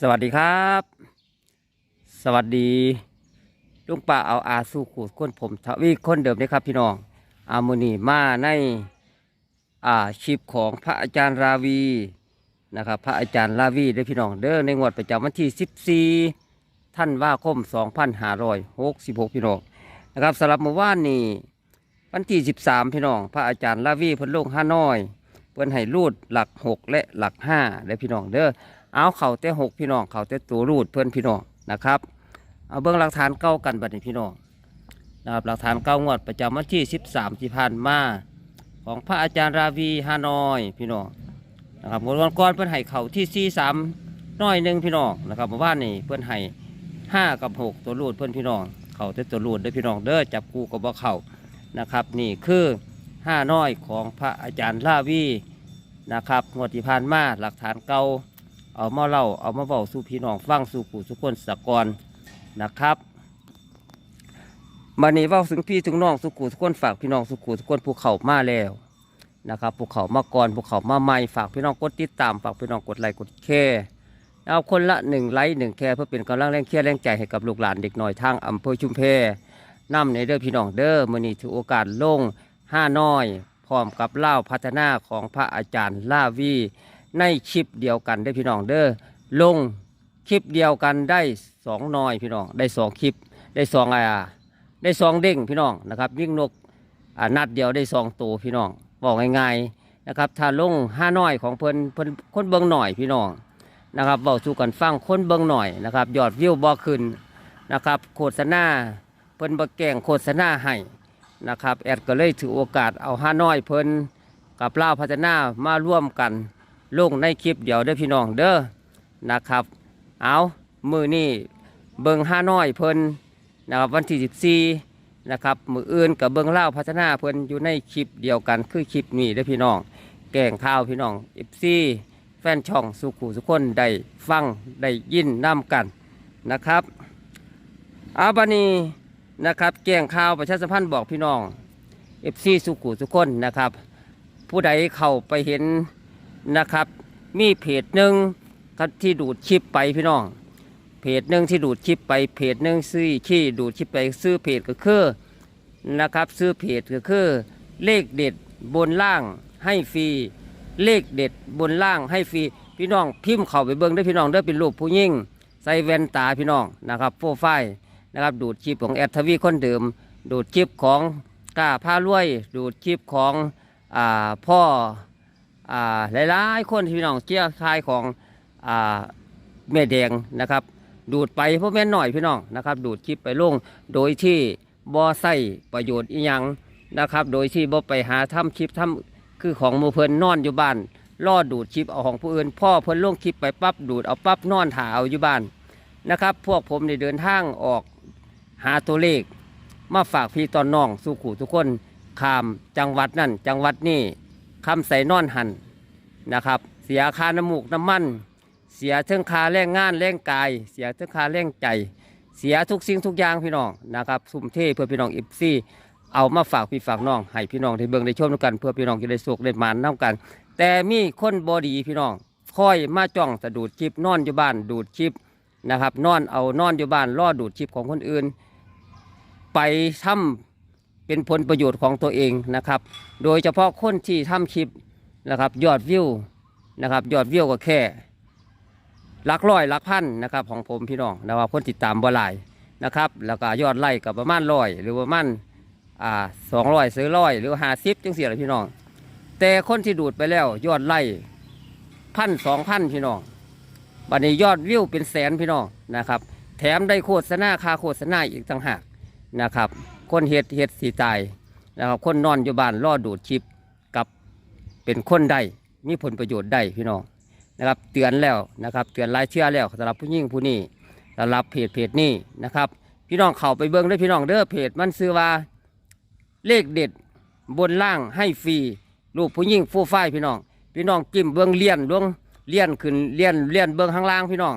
สวัสดีครับ สวัสดีลุงป้าเอาอาสู้ขูดคนผมทวีคนเดิมนะครับพี่น้องอามนีมาในอ่าชิปของพระอาจารย์ราวีนะครับพระอาจารย์ราวีเด้อพี่น้องเด้อในงวดประจำวันที่ 14 ท่านว่าคม 2566 พี่น้องนะครับสำหรับเมื่อวานนี้วันที่ 13 พี่น้อง พระอาจารย์ราวีเพิ่นลงห้าน้อย เพิ่นให้รูดหลัก 6 และหลัก5เด้อพี่น้องเด้อ เอาเข่าแต่หกพี่น้องเข่าแต่ตัวรูดเพื่อนพี่น้องนะครับ เอาเบื้องหลักฐานเก้ากันบัดนี้พี่น้องนะครับหลักฐานเก้างวดประจำวันที่13ที่ผ่านมาของพระอาจารย์ราวีฮานอยพี่น้องนะครับงวดก่อนเพื่อนให้เข่าที่4 3น้อยหนึ่งพี่น้องนะครับเมื่อวานนี้เพื่อนให้5กับ6ตัวรูดเพื่อนพี่น้องเข่าแต่ตัวรูดเด้อพี่น้องเด้อจับกูกับบ่เข่านะครับนี่คือห้าน้อยของพระอาจารย์ราวีนะครับงวดที่ผ่านมาหลักฐานเก่า เอามาเล่าเอามาเบาสู่พี่น้องฟังสู่ผู้สุคนสะกอนนะครับบันนี้เว้าถึงพี่ถึงน้องสุกูสุกคนฝากพี่น้องสุกูสุกคนภูเขามาแล้วนะครับภูเขามาก่อนภูเขามาใหม่ฝากพี่น้องกดติดตามฝากพี่น้องกดไลค์กดแชร์เอาคนละหนึ่งไลค์หนึ่งแชร์เพื่อเป็นกำลังแรงเชียร์แรงใจให้กับลูกหลานเด็กน้อยทางอำเภอชุมเพนำในเด้อพี่น้องเด้อมือนี้ถือโอกาสลงห้าน้อย พร้อมกับเล่าพัฒนาของพระอาจารย์ล่าวี ในคลิปเดียวกันได้พี่น้องเด้อลงคลิปเดียวกันได้สองหน้อยพี่น้องได้สองคลิปได้สองอ่าได้สองเด้งพี่น้องนะครับยิ่งนกอ่านัดเดียวได้สองตัวพี่น้องบอกง่ายๆนะครับถ้าลงห้าน้อยของเพิ่นเพิ่นคนเบิ่งหน่อยพี่น้องนะครับเบาสู่กันฟังคนเบิ่งหน่อยนะครับยอดวิวบ่ขึ้นนะครับโฆษณาเพิ่นบ่แกงโฆษณาให้นะครับแอดก็เลยถือโอกาสเอาห้าน้อยเพิ่นกับเล่าพัฒนามาร่วมกัน ลงในคลิปเดียวเด้อพี่น้องเด้อนะครับ เอามือนี่เบิงห้าน้อยเพิ่นนะครับวันที่ 14 นะครับมืออื่นกับเบิงเล่าพัฒนาเพิ่นอยู่ในคลิปเดียวกันคือคลิปนี้เด้อพี่น้อง แกงข้าวพี่น้องเอฟซีแฟนช่องสุขุสุคนได้ฟังได้ยินน้ำกันนะครับอาบานีนะครับแกงข้าวประชาสัมพันธ์บอกพี่น้องเอฟซีสุขุสุคนนะครับ ผู้ใดเข้าไปเห็น นะครับ มีเพจหนึ่งที่ดูดชิปไปพี่น้อง เพจหนึ่งที่ดูดชิปไปเพจหนึ่งซื้อขี้ดูดชิปไปซื้อเพจก็คือนะครับซื้อเพจก็คือ เลขเด็ดบนล่างให้ฟรีเลขเด็ดบนล่างให้ฟรีพี่น้องพิมพ์เข้าไปเบิ้งได้พี่น้องได้อเป็นรูปผู้ยิ่งใส่แว่นตาพี่น้องนะครับโปรไฟล์นะครับดูดชิปของแอดทวีคนเดิม ดูดชิปของกล้าผ้ารวย ดูดชิปของอ่าพ่อ อ่าหลายๆคนที่พี่น้องเชี่ยคายของอ่าแม่แดงนะครับ ดูดไปเพราะแม่นหน่อยพี่น้องนะครับ ดูดคลิปไปลงโดยที่บ่ใส่ประโยชน์อีหยังนะครับ โดยที่บ่ไปหาทำคลิปทำคือของมูเพิ่นนอนอยู่บ้านล่อดูดคลิปเอาของผู้อื่น พ่อเพิ่นลงคลิปไปปั๊บดูดเอาปั๊บนอนถ่าเอาอยู่บ้านนะครับ พวกผมได้เดินทางออกหาตัวเลข มาฝากพี่ตอนน้องสู่ขู่ทุกคนขามจังหวัดนั่นจังหวัดนี่ คำใส่นอนหันนะครับ เสียค่าน้ำมูกน้ำมัน เสียเทิงค่าแรงงานแรงกาย เสียเทิงค่าแรงใจ เสียทุกสิ่งทุกอย่างพี่น้องนะครับสุ่มเทเพื่อพี่น้องอิฟซี่เอามาฝากพี่ฝากน้องให้พี่น้องได้เบิ่งได้ชมด้วยกันเพื่อพี่น้องจะได้สุขได้มานน้ากัน แต่มีคนบอดีพี่น้องคอยมาจ้องแต่ดูดชิปนอนอยู่บ้านดูดชิปนะครับนอนเอานอนอยู่บ้านล่อดูดชิปของคนอื่น ไปทำ เป็นผลประโยชน์ของตัวเองนะครับ โดยเฉพาะคนที่ทำคลิปนะครับยอดวิวนะครับยอดวิวก็แค่ลักร้อยลักพันนะครับของผมพี่น้องนะครับคนติดตามบ่หลายนะครับ แล้วก็ยอดไลค์กับประมาณร้อยหรือประมาณอ่าสองร้อยซื้อร้อยหรือห้าสิบจังเสียเลยพี่น้อง แต่คนที่ดูดไปแล้วยอดไลค์พันสองพันพี่น้องบัดนี้ยอดวิวเป็นแสนพี่น้องนะครับ แถมได้โฆษณาค่าโฆษณาอีกต่างหากนะครับ คนเฮ็ดเฮ็ดสีตายนะครับคนนอนอยู่บ้านรอดูดชิปกับเป็นคนได้มีผลประโยชน์ได้พี่น้องนะครับ เตือนแล้วนะครับเตือนรายเชื่อแล้วสำหรับผู้ยิ่งผู้นี้สำหรับเพจเพจนี้นะครับ พี่น้องเข้าไปเบิ้งได้พี่น้องเด้อเพจมันซื้อว่าเลขเด็ดบนล่างให้ฟรีรูปผู้ยิ่งฟู่ฝ้ายพี่น้อง พี่น้องจิ้มเบิ้งเลี่ยนเบิ้งเลี่ยนขึ้นเลี่ยนเลี่ยนเบิ้งข้างล่างพี่น้อง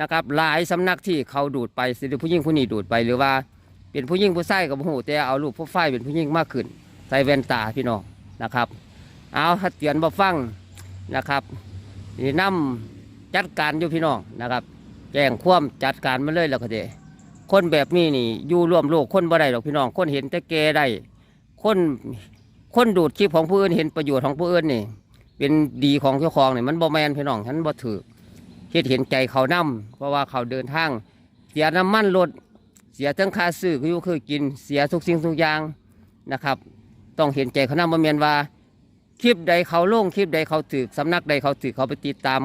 นะครับหลายสำนักที่เขาดูดไปสิผู้ยิ่งผู้นี้ดูดไปหรือว่า เป็นผู้ยิ่งผู้ใส่กับผู้แต่เอารูปผู้ฝ้ายเป็นผู้ยิ่งมากขึ้น ใส่แว่นตาพี่น้องนะครับ เอาถ้าเตือนบ่ฟังนะครับนี่นำจัดการอยู่พี่น้องนะครับ แจ้งความจัดการมาเลยแล้วก็เดคนแบบนี้นี่อยู่ร่วมโลกคนบ่ได้หรอกพี่น้อง คนเห็นแต่แกได้คนคนดูดคลิปของผู้อื่นเห็นประโยชน์ของผู้อื่นนี่ เป็นดีของเจ้าของนี่มันบ่แมนพี่น้องฉันบ่ถือคิดเห็นใจเขานํเพราะว่าเขาเดินทางเสียน้ำมันรถ เสียทั้งค่าซื้อคือยู่คือกินเสียทุกสิ่งทุกอย่างนะครับ ต้องเห็นใจเขานำบ่แม่นว่าคลิปใดเขาลงคลิปใดเขาถือสำนักใดเขาถือเขาไปติดตาม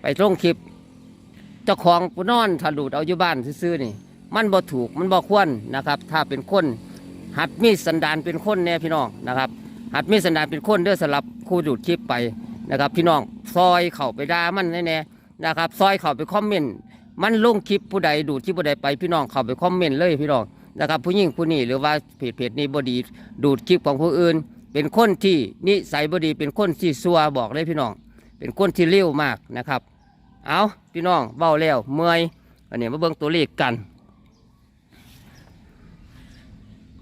ไปลงคลิปเจ้าของผู้นอนถลุดเอาอยู่บ้านซื่อๆนี่ มันบ่ถูกมันบ่ควรนะครับ ถ้าเป็นคนหัดมีสันดานเป็นคนแน่พี่น้องนะครับ หัดมีสันดานเป็นคนเด้อสำหรับครูดูดคลิปไปนะครับ พี่น้องซอยเข่าไปด่ามันแน่ๆนะครับ ซอยเข่าไปคอมเมนต์ มันลงคลิปผู้ใดดูคลิปผู้ใดไปพี่น้องเข้าไปคอมเมนต์เลยพี่น้องนะครับ ผู้หญิงผู้นี้หรือว่าเพจเพจนี้บดีดูดคลิปของผู้อื่น เป็นคนที่นิสัยบดีเป็นคนที่ซัวบอกเลยพี่น้อง เป็นคนที่เลี้ยวมากนะครับ เอาพี่น้องเบ้าแล้วเมื่อยอันนี้มาเบิ่งตัวเลขกัน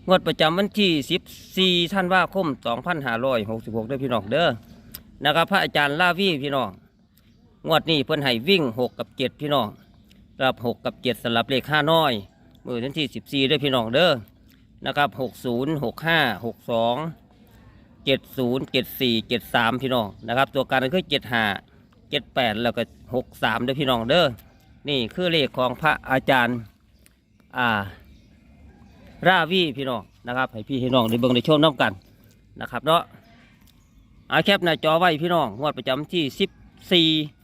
งวดประจำวันที่14ธันว่าคม 2566ด้อพี่น้องเด้อนะครับพระอาจารย์ลาวีพี่น้องงวดนี้เพิ่นให้วิ่ง 6 กับ 7 พี่น้อง รับ6กับ7สำหรับเลขห้าน้อย มือวันที่14เด้พี่น้องเด้อนะครับ60 65 62 70 74 73พี่น้องนะครับ ตัวการก็คือ75 78แล้วก็63เด้พี่น้องเด้อนี่คือเลขของพระอาจารย์อ่าราวีพี่น้องนะครับให้พี่ให้น้องได้เบิ่งได้ชมน้ำกันนะครับเนาะอาแคปหน้าจอไว้พี่น้องงวดประจำที่14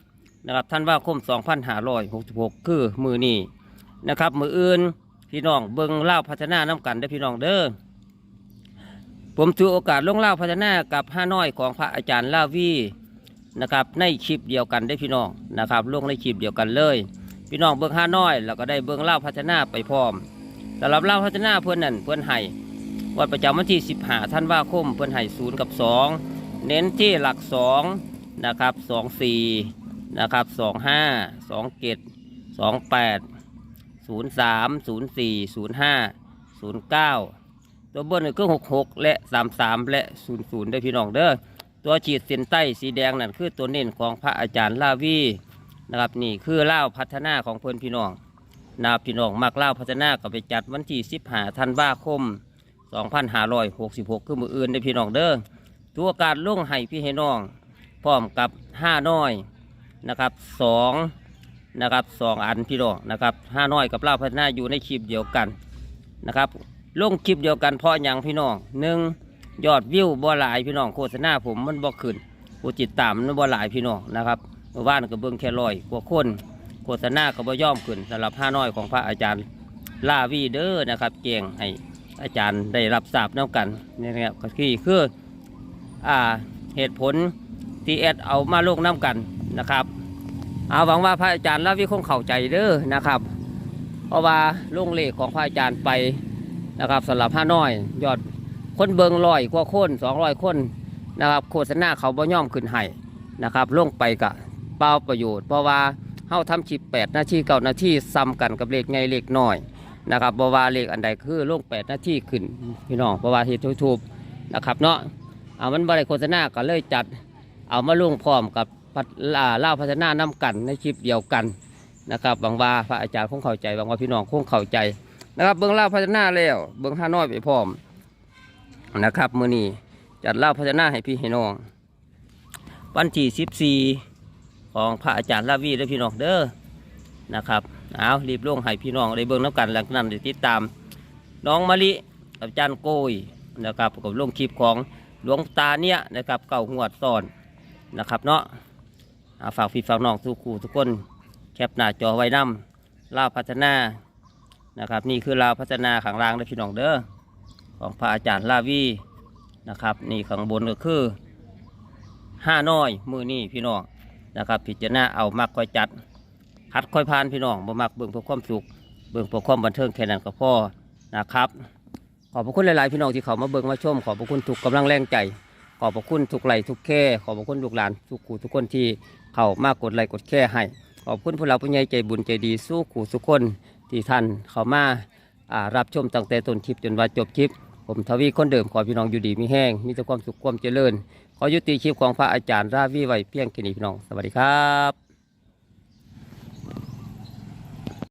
นะครับท่านว่าคม2566 คือมือนี้นะครับ มืออื่นพี่น้องเบิงเล่าพัฒนาน้ำกันได้พี่น้องเด้อผมถือโอกาสลงเล่าพัฒนากับห้าน้อยของพระอาจารย์ลาวีนะครับในคลิปเดียวกันได้พี่น้องนะครับลงในคลิปเดียวกันเลย พี่น้องเบิ่งห้าน้อย แล้วก็ได้เบิ่งเล่าพัฒนาไปพร้อมสำหรับเล่าพัฒนาเพื่อนนั่นเพื่อนให้วันประจำวันที่15ท่านว่าคมเพื่อนให้ศูนย์กับ2เน้นที่หลัก2นะครับ24 นะครับ25 27 28 03 04 05 09ตัวเบิ้ลคือ66และ33และ00ได้พี่น้องเด้อตัวฉีดเส้นใต้สีแดงนั่นคือตัวเน้นของพระอาจารย์ลาวีนะครับนี่คือเล่าพัฒนาของเพื่อนพี่น้องนาพี่น้องมักเล่าพัฒนาก็ไปจัดวันที่15ธันวาคม2566คือมืออื่นในพี่น้องเด้อตัวการล่งให้พี่ให้น้อง พร้อมกับ5น้อย นะครับ2นะครับสองอันพี่น้องนะครับ5น้อยกับเล่าวพัฒนาอยู่ในคลิปเดียวกันนะครับลงคลิปเดียวกันเพราะอย่างพี่น้องหนึ่งยอดวิวบ่หลายพี่น้องโฆษณาผมมันบ่ขึ้นผู้ติดตามมันบ่หลายพี่น้องนะครับเมื่อวานก็เบิ่งแค่ร้อยกว่าคนโฆษณาก็บ่ย่อมขึ้นสำหรับห้าน้อยของพระอาจารย์ลาวีเดอร์นะครับเกียงให้อาจารย์ได้รับทราบน้ำกันนี่นะครับคือคืออ่าเหตุผลที่แอดเอามาลงน้ำกัน นะครับเอาหวังว่าพระอาจารย์ลาวีคงเข้าใจเด้อนะครับ เพราะว่าลุงเลขของพระอาจารย์ไปนะครับสำหรับห้าน้อย ยอดคนเบิงร้อยกว่าคนสองร้อยคนนะครับโฆษณาเขาบ่ย่อมขึ้นให้นะครับลงไปกะเปล่าประโยชน์ เพราะว่าเฮาทำคลิป8นาที9นาทีซ้ำกันกับเลขใหญ่เลขน้อยนะครับบ่ว่าเลขอันใดคือลง8นาทีขึ้นพี่น้องเพราะว่าเฮ็ดทูบนะครับเนาะเอามันบ่ได้โฆษณาก็เลยจัดเอามาลงพร้อมกับ พัฒอ่าเล่าพัฒนานํกันในคลิปเดียวกันนะครับหวังว่าพระอาจารย์คงเข้าใจหวังว่าพี่น้องคงเข้าใจนะครับเบิ่งเล่าพัฒนาแล้วเบิ่งห้าน้อยไปพร้อมนะครับมือนี้จัดเล่าพัฒนาให้พี่ให้น้องวันที่14ของพระอาจารย์ลาวีและพี่น้องเด้อนะครับเอารีบลงให้พี่น้องได้เบิ่งน้ำกันหลังนั้นได้ติดตาม น้องมะลิอาจารย์โกยนะครับกับลงคลิปของหลวงตาเนี่ยนะครับเก่าหัวดซ่อนนะครับเนาะ ฝากพี่ฝากน้องทุกคู่ทุกคนแคปหน้าจอไว้นำลาวพัฒนานะครับ นี่คือลาวพัฒนาขังล่างและพี่น้องเด้อของพระอาจารย์ลาวีนะครับ นี่ข้างบนก็คือห้าน้อยมือนี่พี่น้องนะครับพิจารณาเอามักค่อยจัดคัดค่อยพานพี่น้องบ่มักเบิ่งเพื่อความสุขเบิ่งเพื่อความบันเทิงแค่นั้นก็พอนะครับขอบพระคุณหลาย ๆ พี่น้องที่เขามาเบิ่งมาชม ขอบพระคุณทุกกำลังแรงใจ ขอบพระคุณทุกไหลทุกแค่ขอบพระคุณลูกหลานทุกขู่ทุกคนที่ เข้ามากดไลค์กดแค่ให้ ขอบคุณผู้เราผู้ใหญ่ใจบุญใจดีสู้ขู่ทุกคนที่ท่านเข้ามาารับชมตั้งแต่ต้นคลิปจนว่าจบคลิป ผมทวีคนเดิมขอพี่น้องอยู่ดีมีแห้งมีแต่ความสุขความเจริญ ขอยุติคลิปของพระอาจารย์ราวีไว้เพียงแค่นี้พี่น้อง สวัสดีครับ